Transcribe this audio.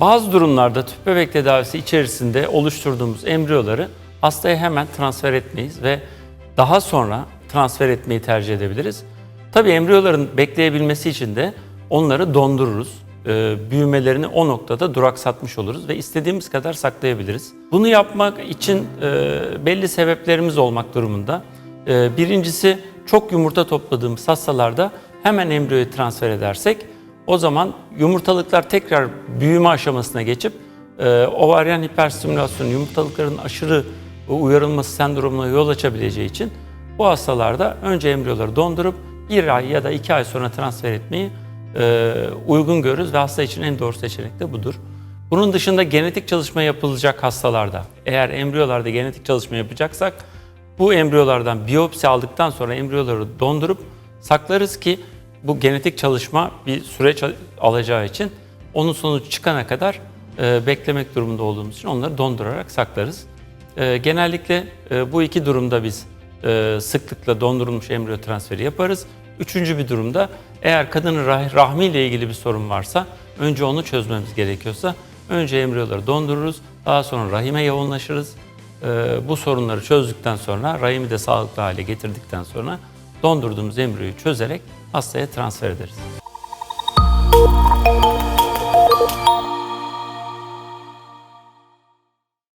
Bazı durumlarda tüp bebek tedavisi içerisinde oluşturduğumuz embriyoları hastaya hemen transfer etmeyiz ve daha sonra transfer etmeyi tercih edebiliriz. Tabii embriyoların bekleyebilmesi için de onları dondururuz. Ee, büyümelerini o noktada duraksatmış oluruz ve istediğimiz kadar saklayabiliriz. Bunu yapmak için e, belli sebeplerimiz olmak durumunda. Ee, birincisi çok yumurta topladığımız hastalarda hemen embriyoyu transfer edersek o zaman yumurtalıklar tekrar büyüme aşamasına geçip e, ovaryen hiperstimülasyon yumurtalıkların aşırı uyarılması sendromuna yol açabileceği için bu hastalarda önce embriyoları dondurup bir ay ya da iki ay sonra transfer etmeyi e, uygun görürüz ve hasta için en doğru seçenek de budur. Bunun dışında genetik çalışma yapılacak hastalarda eğer embriyolarda genetik çalışma yapacaksak bu embriyolardan biyopsi aldıktan sonra embriyoları dondurup saklarız ki bu genetik çalışma bir süreç alacağı için onun sonucu çıkana kadar e, beklemek durumunda olduğumuz için onları dondurarak saklarız. E, genellikle e, bu iki durumda biz e, sıklıkla dondurulmuş embriyo transferi yaparız. Üçüncü bir durumda eğer kadının rah- rahmiyle ilgili bir sorun varsa önce onu çözmemiz gerekiyorsa önce embriyoları dondururuz, daha sonra rahime yoğunlaşırız. E, bu sorunları çözdükten sonra rahimi de sağlıklı hale getirdikten sonra dondurduğumuz embriyoyu çözerek hastaya transfer ederiz.